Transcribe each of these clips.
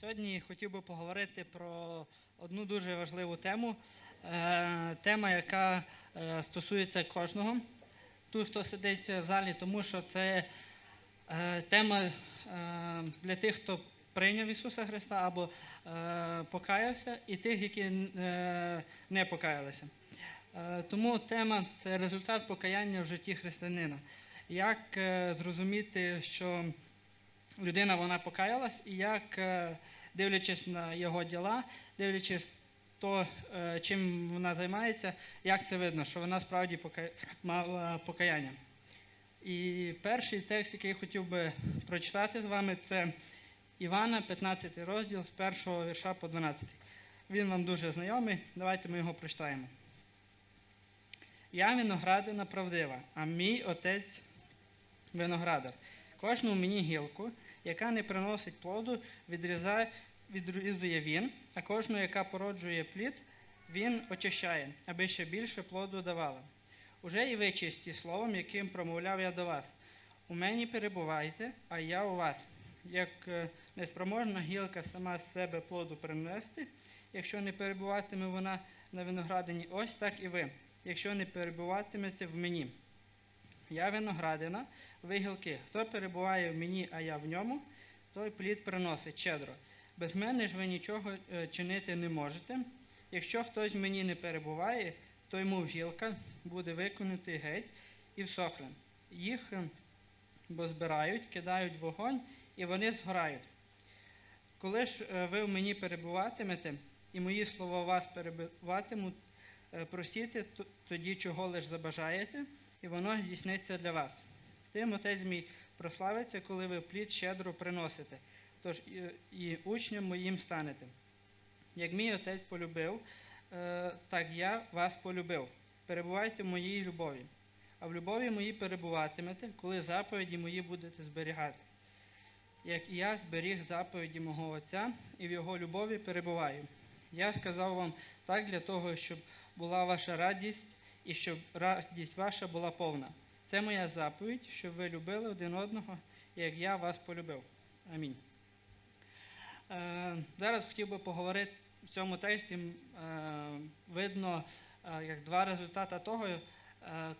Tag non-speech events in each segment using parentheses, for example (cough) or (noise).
Сьогодні хотів би поговорити про одну дуже важливу тему. Е, Тема, яка е, стосується кожного. Тут, хто сидить в залі, тому що це е, тема для тих, хто прийняв Ісуса Христа або покаявся, і тих, які не покаялися. Тому тема це результат покаяння в житті християнина. Як зрозуміти, що людина вона покаялась, і як, е, дивлячись на його діла, дивлячись то, е, чим вона займається, як це видно, що вона справді пока- мала покаяння. І перший текст, який я хотів би прочитати з вами, це Івана, 15 розділ з першого вірша по 12. Він вам дуже знайомий. Давайте ми його прочитаємо. Я виноградина правдива, а мій отець виноградар. Кожну мені гілку, яка не приносить плоду, відрізає, відрізує він, а кожну, яка породжує плід, він очищає, аби ще більше плоду давала. Уже і ви чисті словом, яким промовляв я до вас. У мені перебувайте, а я у вас. Як е, неспроможна гілка сама з себе плоду принести, якщо не перебуватиме вона на виноградині, ось так і ви, якщо не перебуватимете в мені. Я виноградина, ви гілки. Хто перебуває в мені, а я в ньому, той плід приносить щедро. Без мене ж ви нічого е, чинити не можете. Якщо хтось в мені не перебуває, то йому гілка буде виконати геть і всохне. Їх е, бо збирають, кидають вогонь, і вони згорають. Коли ж е, ви в мені перебуватимете, і мої слова вас перебуватимуть, е, просіте тоді, чого лиш забажаєте, і воно здійсниться для вас. Тим отець мій прославиться, коли ви плід щедро приносите, тож і, учням моїм станете. Як мій отець полюбив, е, так я вас полюбив. Перебувайте в моїй любові. А в любові моїй перебуватимете, коли заповіді мої будете зберігати. Як і я зберіг заповіді мого Отця, і в його любові перебуваю. Я сказав вам так для того, щоб була ваша радість і щоб радість ваша була повна. Це моя заповідь, щоб ви любили один одного, як я вас полюбив. Амінь. Е, зараз хотів би поговорити в цьому тексті. е, видно е, як два результати того, е,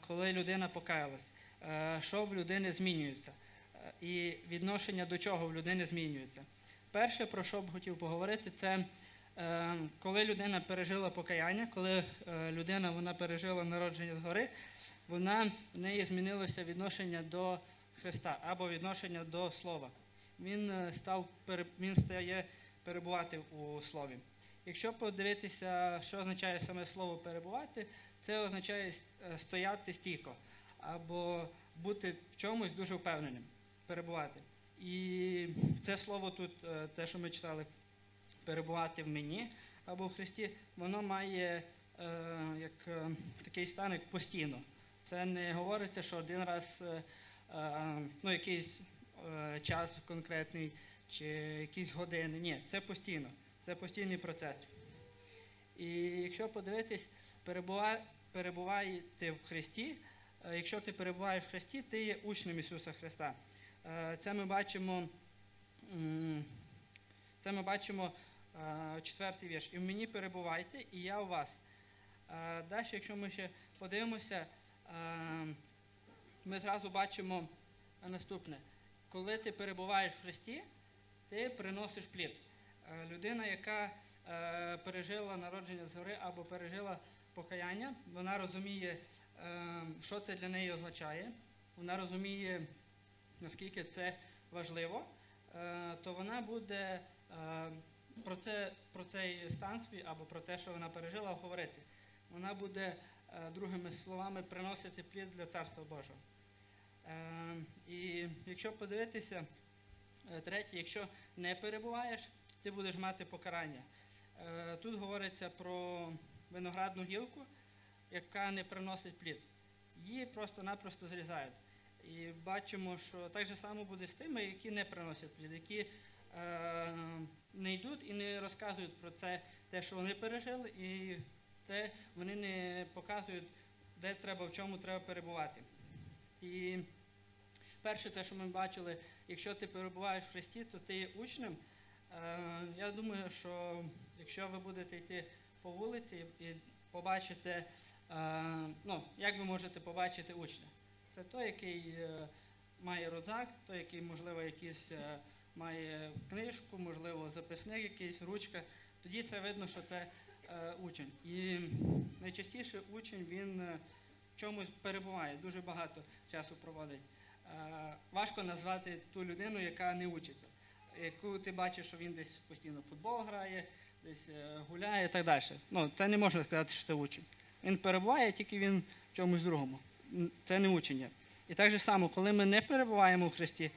коли людина покаялась. Е, що в людини змінюється, е, і відношення до чого в людини змінюється. Перше, про що б хотів поговорити, це коли людина пережила покаяння, коли е, людина вона пережила народження згори, вона в неї змінилося відношення до Христа або відношення до Слова. Він е, став він стає перебувати у слові. Якщо подивитися, що означає саме слово перебувати, це означає е, стояти стійко або бути в чомусь дуже впевненим, перебувати. І це слово тут, е, те, що ми читали, перебувати в мені або в Христі, воно має е, як е, такий стан, як постійно. Це не говориться, що один раз е, е, ну, якийсь е, час конкретний чи якісь години. Ні, це постійно. Це постійний процес. І якщо подивитись, перебува, перебуваєте в Христі, е, якщо ти перебуваєш в Христі, ти є учнем Ісуса Христа. Е, Це ми бачимо, це ми бачимо четвертий вірш. І в мені перебувайте, і я у вас. Е, Далі, якщо ми ще подивимося, е, ми зразу бачимо наступне. Коли ти перебуваєш в Христі, ти приносиш плід. Е, Людина, яка е, пережила народження згори або пережила покаяння, вона розуміє, е, що це для неї означає, вона розуміє, наскільки це важливо, е, то вона буде е, про, це, про цей стан свій або про те, що вона пережила, говорити. Вона буде, е, другими словами, приносити плід для Царства Божого. Е, І якщо подивитися, е, третє, якщо не перебуваєш, ти будеш мати покарання. Тут говориться про виноградну гілку, яка не приносить плід. Її просто-напросто зрізають. І бачимо, що так же само буде з тими, які не приносять плід, які не йдуть і не розказують про це, те, що вони пережили, і те вони не показують, де треба, в чому треба перебувати. І перше, це, що ми бачили, якщо ти перебуваєш в Христі, то ти є учнем. Е, я думаю, що якщо ви будете йти по вулиці і побачите, е, ну, як ви можете побачити учня? Це той, який е, має рюкзак, той, який, можливо, якийсь е, має книжку, можливо, записник якийсь, ручка. Тоді це видно, що це е, учень. І найчастіше учень він е, в чомусь перебуває, дуже багато часу проводить. Е, важко назвати ту людину, яка не учиться, яку ти бачиш, що він десь постійно в футбол грає, десь е, гуляє і так далі. Ну, це не можна сказати, що це учень. Він перебуває, тільки він в чомусь другому. Це не учення. І так же само, коли ми не перебуваємо в Христі,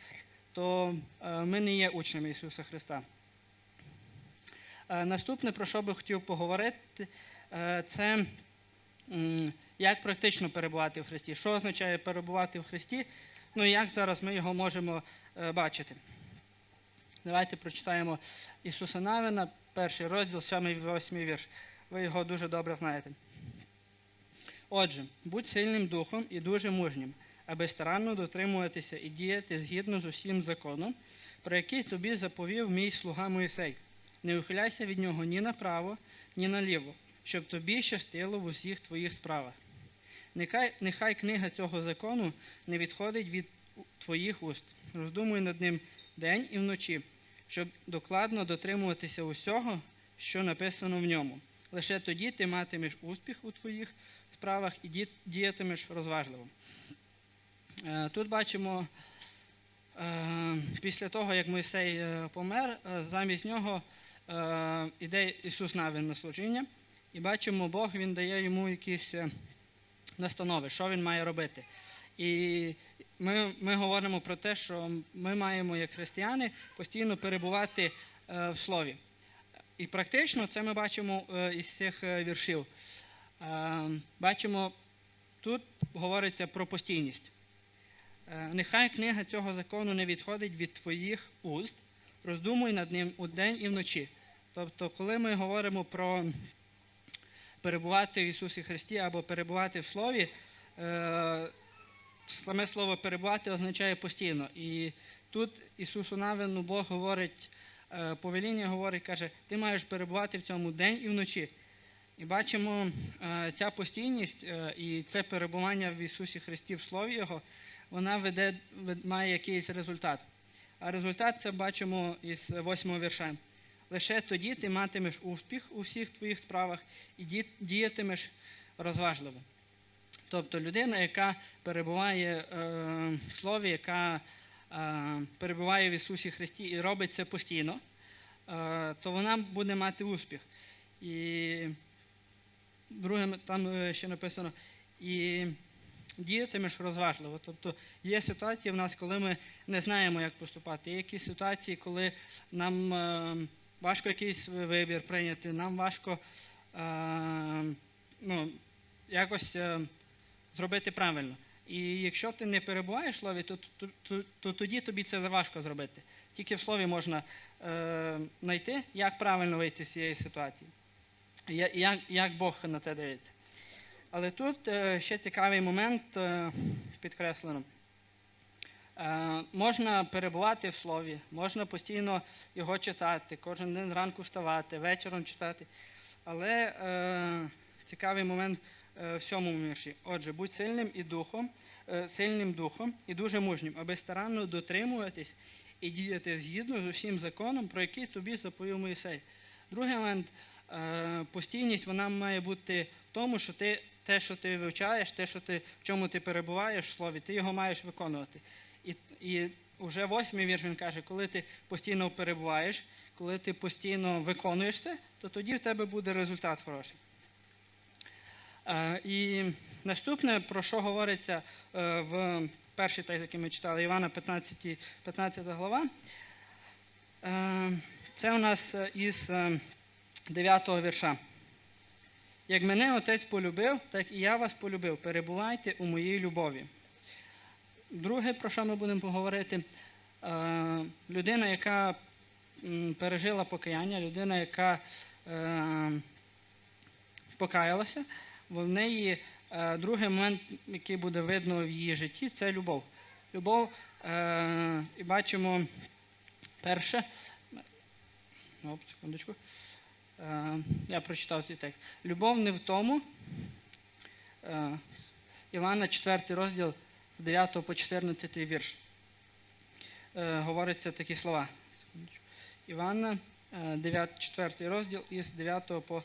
то е, ми не є учнями Ісуса Христа. Е, Наступне, про що би хотів поговорити, е, це як практично перебувати в Христі. Що означає перебувати в Христі? Ну і як зараз ми його можемо бачити. Давайте прочитаємо Ісуса Навина, перший розділ, 7-8 вірш. Ви його дуже добре знаєте. Отже, будь сильним духом і дуже мужнім, аби старанно дотримуватися і діяти згідно з усім законом, про який тобі заповів мій слуга Моїсей. Не ухиляйся від нього ні направо, ні наліво, щоб тобі щастило в усіх твоїх справах. Нехай, нехай книга цього закону не відходить від твоїх уст. Роздумуй над ним день і вночі, щоб докладно дотримуватися усього, що написано в ньому. Лише тоді ти матимеш успіх у твоїх справах і діятимеш розважливо. Е, Тут бачимо, е, після того, як Мойсей е, помер, замість нього е, іде Ісус Навин на служіння, і бачимо, Бог він дає йому якісь настанови, що він має робити. І ми, ми говоримо про те, що ми маємо, як християни, постійно перебувати в слові. І практично це ми бачимо із цих віршів. Бачимо, тут говориться про постійність. Е, Нехай книга цього закону не відходить від твоїх уст, роздумуй над ним удень і вночі. Тобто, коли ми говоримо про перебувати в Ісусі Христі або перебувати в Слові, е, саме слово перебувати означає постійно. І тут Ісусу Навину Бог говорить, е, повеління говорить, каже, ти маєш перебувати в цьому день і вночі. І бачимо, ця постійність і це перебування в Ісусі Христі в Слові Його, вона веде, має якийсь результат. А результат це бачимо із восьмого вірша. Лише тоді ти матимеш успіх у всіх твоїх справах і діятимеш розважливо. Тобто людина, яка перебуває е, в Слові, яка е, перебуває в Ісусі Христі і робить це постійно, е, то вона буде мати успіх. І друге, там е, ще написано, і діятимеш розважливо. Тобто є ситуації в нас, коли ми не знаємо, як поступати. Є якісь ситуації, коли нам е, важко якийсь вибір прийняти, нам важко е, ну, якось е, зробити правильно. І якщо ти не перебуваєш в слові, то, то, то, то тоді тобі це важко зробити. Тільки в слові можна е, знайти, як правильно вийти з цієї ситуації, як, як Бог на це дивиться. Але тут е, ще цікавий момент е, підкреслено. Е, можна перебувати в слові, можна постійно його читати, кожен день зранку вставати, вечором читати. Але цікавий момент в сьомому вірші. Отже, будь сильним і духом, сильним духом і дуже мужнім, аби старанно дотримуватись і діяти згідно з усім законом, про який тобі заповів Моїсей. Другий момент постійність вона має бути в тому, що ти те, що ти вивчаєш, те, що ти, в чому ти перебуваєш в слові, ти його маєш виконувати. І, і вже восьмий вірш він каже, коли ти постійно перебуваєш, коли ти постійно виконуєш це, то тоді в тебе буде результат хороший. Е, і наступне, про що говориться е, в перший текст, який ми читали, Івана 15, 15 глава, е, це у нас е, із е, 9 вірша. Як мене отець полюбив, так і я вас полюбив. Перебувайте у моїй любові. Друге, про що ми будемо поговорити, е, людина, яка пережила покаяння, людина, яка е, покаялася, в неї е, другий момент, який буде видно в її житті, це любов. Любов, і бачимо перше, Оп, секундочку. Е, я прочитав цей текст. Любов не в тому. Е, Івана 4 розділ з 9 по 14 вірш. Е, говориться такі слова. Івана, е, 9, 4 розділ із 9 по,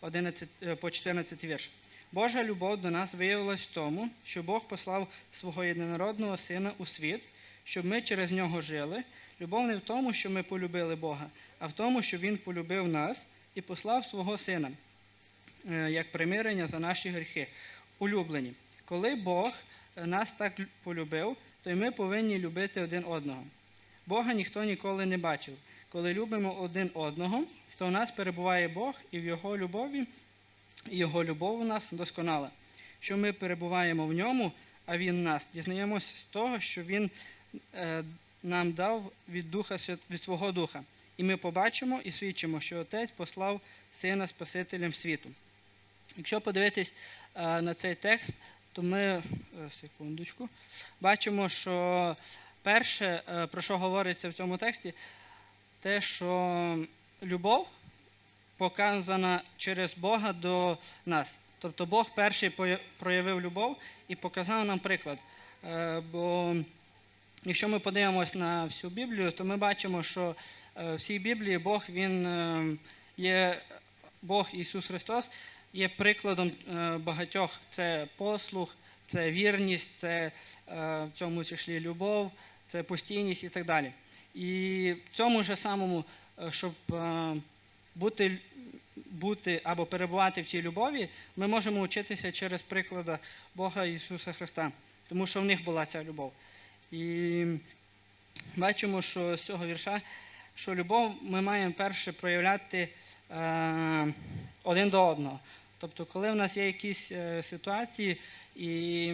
11, е, по 14 вірш. Божа любов до нас виявилась в тому, що Бог послав свого єдинородного Сина у світ, щоб ми через нього жили. Любов не в тому, що ми полюбили Бога, а в тому, що Він полюбив нас і послав свого Сина е, як примирення за наші гріхи. Улюблені. Коли Бог е, нас так полюбив, то й ми повинні любити один одного. Бога ніхто ніколи не бачив. Коли любимо один одного, то в нас перебуває Бог і в Його любові, і Його любов у нас досконала. Що ми перебуваємо в ньому, а Він нас. Дізнаємося з того, що Він е, нам дав від, духа, від свого Духа. І ми побачимо і свідчимо, що Отець послав Сина Спасителем світу. Якщо подивитись е, на цей текст, то ми, е, секундочку, бачимо, що перше, е, про що говориться в цьому тексті, те, що любов показана через Бога до нас. Тобто Бог перший проявив любов і показав нам приклад. Бо якщо ми подивимось на всю Біблію, то ми бачимо, що е, в цій Біблії Бог Він е, є Бог Ісус Христос є прикладом е, багатьох. Це послух, це вірність, це в цьому числі любов, це постійність і так далі. І в цьому ж самому, щоб бути, бути або перебувати в цій любові, ми можемо вчитися через приклади Бога Ісуса Христа, тому що в них була ця любов. І бачимо, що з цього вірша, що любов ми маємо перше проявляти е, один до одного. Тобто, коли в нас є якісь е, ситуації, і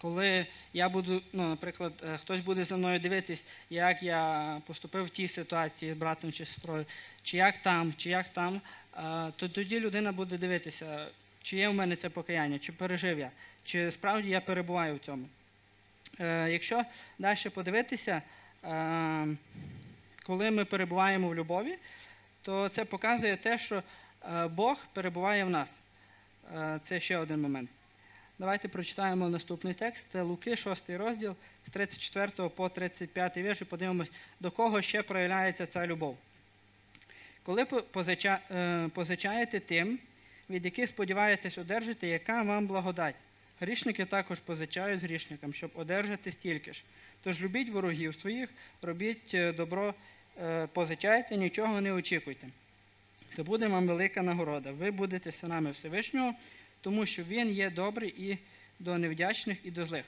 коли я буду, ну, наприклад, е, хтось буде за мною дивитись, як я поступив в тій ситуації з братом чи сестрою, чи як там, чи як там, е, то тоді людина буде дивитися, чи є в мене це покаяння, чи пережив я, чи справді я перебуваю в цьому. Е, Якщо далі подивитися, е, коли ми перебуваємо в любові, то це показує те, що е, Бог перебуває в нас. Е, Це ще один момент. Давайте прочитаємо наступний текст. Це Луки, 6 розділ, з 34 по 35 вірш, і подивимось, до кого ще проявляється ця любов. Коли е, позичаєте тим, від яких сподіваєтесь одержати, яка вам благодать. Грішники також позичають грішникам, щоб одержати стільки ж. Тож любіть ворогів своїх, робіть добро, позичайте, нічого не очікуйте. То буде вам велика нагорода. Ви будете синами Всевишнього, тому що Він є добрий і до невдячних, і до злих.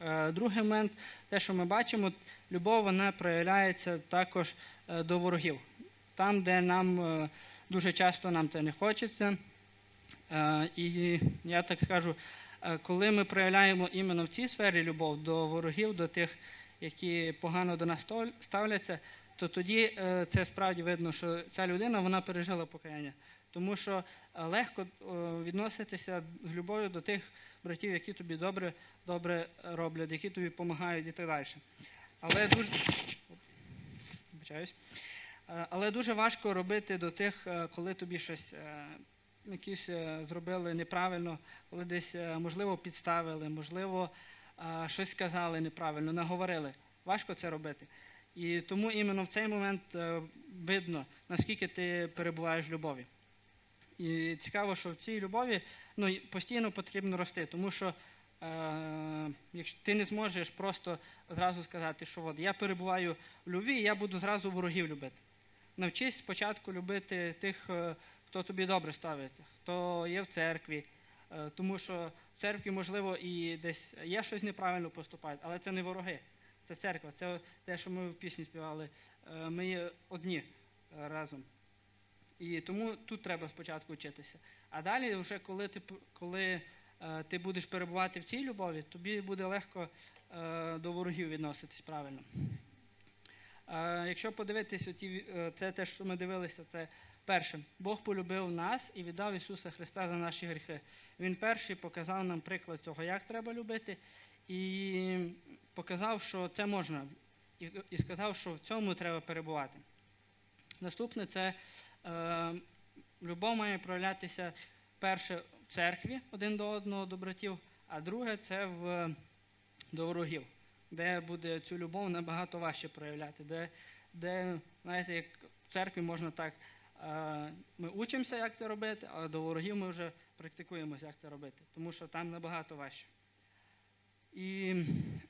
Е, Другий момент, те, що ми бачимо, любов вона проявляється також е, до ворогів. Там, де нам е, дуже часто нам це не хочеться. Е, І я так скажу, е, коли ми проявляємо іменно в цій сфері любов до ворогів, до тих, які погано до нас ставляться, то тоді е, це справді видно, що ця людина вона пережила покаяння. Тому що е, легко е, відноситися з любов'ю до тих братів, які тобі добре, добре роблять, які тобі допомагають і так далі. Але дуже, але дуже важко робити до тих, коли тобі щось якісь зробили неправильно, коли десь, можливо, підставили, можливо, щось сказали неправильно, наговорили. Важко це робити. І тому іменно в цей момент е, видно, наскільки ти перебуваєш в любові. І цікаво, що в цій любові ну, постійно потрібно рости, тому що е, якщо ти не зможеш просто зразу сказати, що от я перебуваю в любві, я буду зразу ворогів любити. Навчись спочатку любити тих, е, хто тобі добре ставиться, хто є в церкві, е, тому що в церкві, можливо, і десь є щось неправильно поступають, але це не вороги, це церква, це те, що ми в пісні співали. Е, Ми є одні е, разом. І тому тут треба спочатку вчитися. А далі, вже коли ти, коли, е, ти будеш перебувати в цій любові, тобі буде легко до ворогів відноситись правильно. Якщо подивитись, оці, це те, що ми дивилися, це перше. Бог полюбив нас і віддав Ісуса Христа за наші гріхи. Він перший показав нам приклад цього, як треба любити, і показав, що це можна, і, сказав, що в цьому треба перебувати. Наступне це е, любов має проявлятися перше в церкві один до одного до братів, а друге це в, до ворогів, де буде цю любов набагато важче проявляти, де, де знаєте, як в церкві можна так. е, Ми учимося, як це робити, а до ворогів ми вже практикуємося, як це робити, тому що там набагато важче. І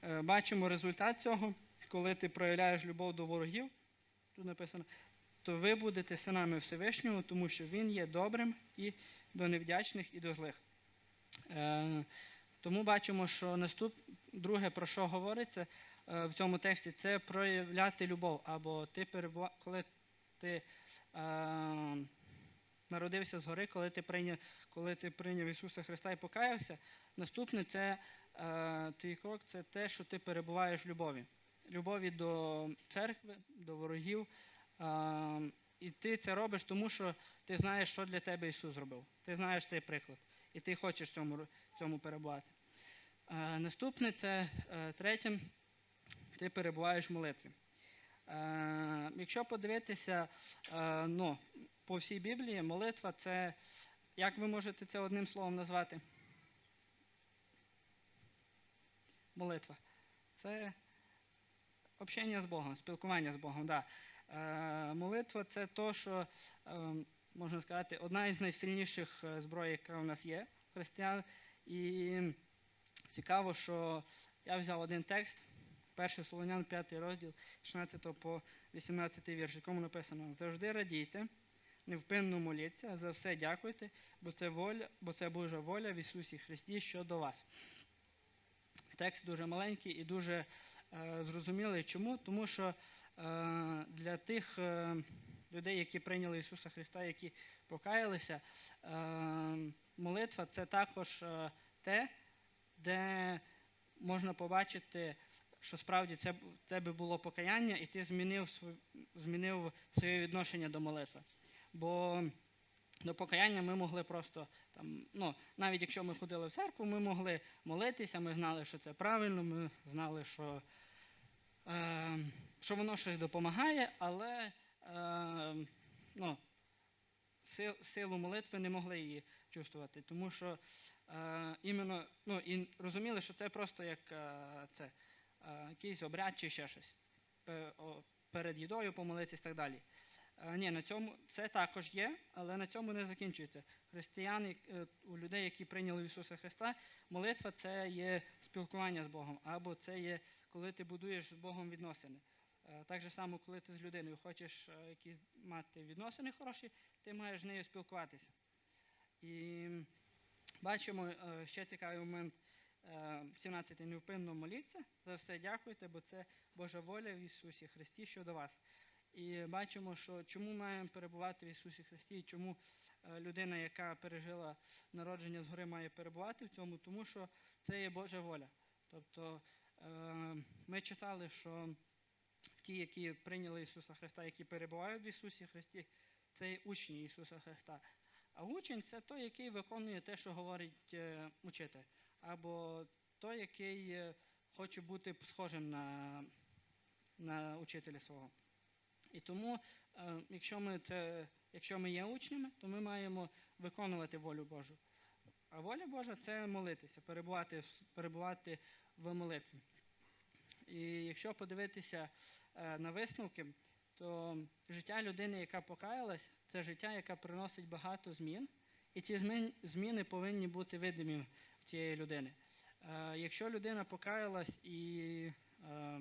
е, бачимо результат цього, коли ти проявляєш любов до ворогів, тут написано, то ви будете синами Всевишнього, тому що Він є добрим і до невдячних, і до злих. Е, тому бачимо, що наступ, друге, про що говориться е, в цьому тексті, це проявляти любов. Або ти перебува... коли ти народився згори, коли ти прийняв, коли ти прийняв Ісуса Христа і покаявся, наступне це е, твій крок, це те, що ти перебуваєш в любові. Любові до церкви, до ворогів. Е, і ти це робиш, тому що ти знаєш, що для тебе Ісус зробив. Ти знаєш цей приклад. І ти хочеш в цьому, цьому перебувати. Е, наступне це е, третє, ти перебуваєш в молитві. Е, якщо подивитися е, ну, по всій Біблії, молитва це, як ви можете це одним словом назвати? Молитва. Це общення з Богом, спілкування з Богом. Да. Е, молитва це то, що, е, можна сказати, одна із найсильніших е, зброй, яка у нас є, християн. І цікаво, що я взяв один текст, 1 Солонян, 5 розділ, 16 по 18 вірш, якому написано: завжди радійте, невпинно моліться, за все дякуйте, бо це воля, бо це Божа воля в Ісусі Христі щодо вас. Текст дуже маленький і дуже е, зрозумілий. Чому? Тому що е, для тих е, людей, які прийняли Ісуса Христа, які покаялися, е, молитва це також е, те, де можна побачити, що справді це в тебе було покаяння, і ти змінив, змінив своє відношення до молитви. Бо до покаяння ми могли просто там, ну, навіть якщо ми ходили в церкву, ми могли молитися, ми знали, що це правильно, ми знали, що, е, що воно щось допомагає, але е, ну, сил, силу молитви не могли її чувствувати, тому що е, іменно, ну, і розуміли, що це просто як е, це, е, якийсь обряд чи ще щось. Перед їдою помолитись і так далі. Е, Ні, на цьому це також є, але на цьому не закінчується. Християн, як- е, у людей, які прийняли Ісуса Христа, молитва це є спілкування з Богом, або це є, коли ти будуєш з Богом відносини. Е, Так же само, коли ти з людиною хочеш мати відносини хороші, ти маєш з нею спілкуватися. І бачимо ще цікавий момент. е, 17. Невпинно моліться, за все дякуйте, бо це Божа воля в Ісусі Христі щодо вас. І бачимо, що чому маємо перебувати в Ісусі Христі, і чому е, людина, яка пережила народження згори, має перебувати в цьому, тому що це є Божа воля. Тобто е, ми читали, що ті, які прийняли Ісуса Христа, які перебувають в Ісусі Христі, це є учні Ісуса Христа. А учень це той, який виконує те, що говорить е, учитель, або той, який хоче бути схожим на, на учителя свого. І тому, е, якщо ми, це, якщо ми є учнями, то ми маємо виконувати волю Божу. А воля Божа це молитися, перебувати, перебувати в молитві. І якщо подивитися е, на висновки, то життя людини, яка покаялась, це життя, яке приносить багато змін, і ці зміни повинні бути видимі в цієї людини. Е, Якщо людина покаялась і е,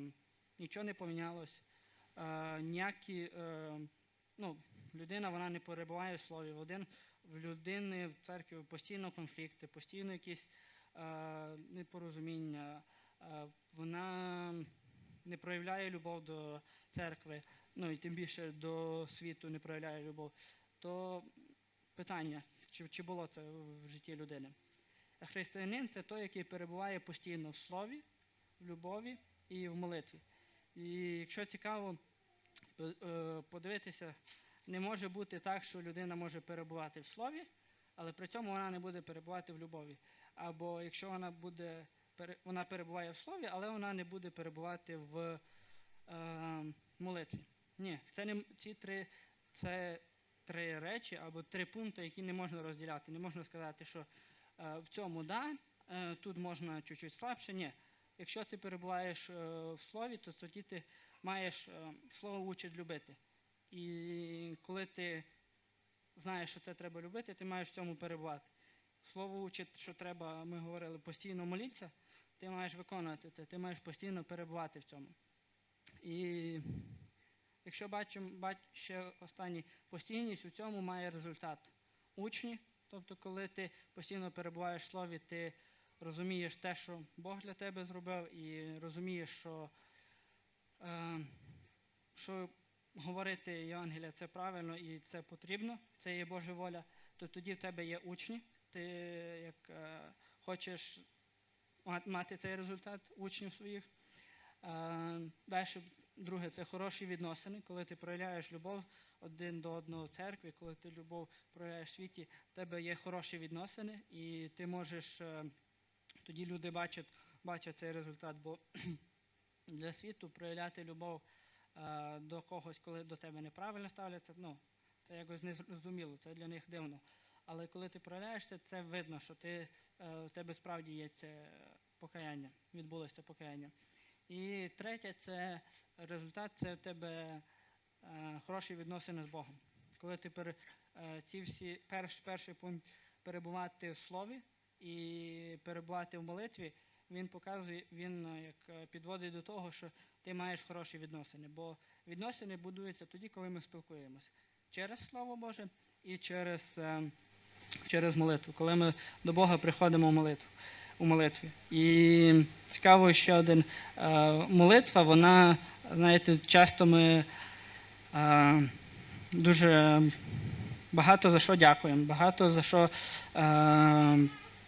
нічого не помінялось, е, ніякі, е, ну, людина вона не перебуває в слові. Один, в людини в церкві постійно конфлікти, постійно якісь е, непорозуміння. Е, вона не проявляє любов до церкви, ну і тим більше до світу не проявляє любов, то питання, чи, чи було це в житті людини. Християнин це той, який перебуває постійно в слові, в любові і в молитві. І якщо цікаво е, подивитися, не може бути так, що людина може перебувати в слові, але при цьому вона не буде перебувати в любові. Або якщо вона буде вона перебуває в слові, але вона не буде перебувати в е, молитві. Ні, це не ці три це три речі або три пункти, які не можна розділяти. Не можна сказати, що е, в цьому да, е, тут можна чуть-чуть слабше. Ні. Якщо ти перебуваєш е, в слові, то тоді ти маєш е, слово учить любити. І коли ти знаєш, що це треба любити, ти маєш в цьому перебувати. Слово учить, що треба, ми говорили, постійно молитися, ти маєш виконувати це, ти маєш постійно перебувати в цьому. І якщо бачимо, бач, ще останній постійність у цьому має результат. Учні, тобто, коли ти постійно перебуваєш в слові, ти розумієш те, що Бог для тебе зробив, і розумієш, що, е, що говорити Євангелія це правильно і це потрібно, це є Божа воля, то тоді в тебе є учні. Ти як е, хочеш мати цей результат учнів своїх. Далі, друге, це хороші відносини, коли ти проявляєш любов один до одного в церкві, коли ти любов проявляєш в світі, в тебе є хороші відносини, і ти можеш, е, тоді люди бачать, бачать цей результат, бо (clears throat) для світу проявляти любов е, до когось, коли до тебе неправильно ставляться, ну, це якось незрозуміло, це для них дивно. Але коли ти проявляєшся, це видно, що ти, е, в тебе справді є це покаяння, відбулося це покаяння. І третє, це результат, це в тебе е, хороші відносини з Богом. Коли ти пере, е, ці всі перш, перший пункт перебувати в слові і перебувати в молитві, він показує, він е, як е, підводить до того, що ти маєш хороші відносини. Бо відносини будуються тоді, коли ми спілкуємося через Слово Боже і через, е, через молитву, коли ми до Бога приходимо в молитву. У молитві. І цікаво, ще один молитва, вона, знаєте, часто ми дуже багато за що дякуємо, багато за що,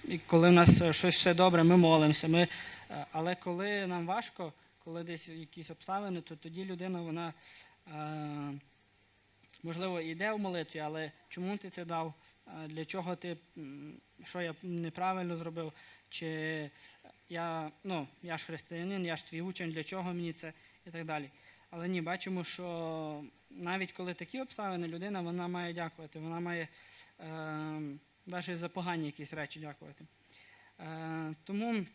і коли в нас щось все добре, ми молимося. Ми, е, але коли нам важко, коли десь якісь обставини, то тоді людина, вона е, можливо йде в молитві, але чому ти це дав? Е, Для чого ти, що я неправильно зробив? Чи я, ну, я ж християнин, я ж свій учень, для чого мені це і так далі. Але ні, бачимо, що навіть коли такі обставини, людина вона має дякувати, вона має е, навіть за погані якісь речі дякувати. Е, тому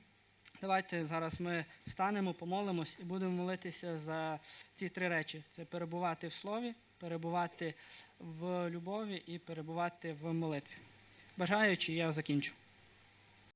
давайте зараз ми встанемо, помолимось і будемо молитися за ці три речі: це перебувати в слові, перебувати в любові і перебувати в молитві. Бажаючи, я закінчу.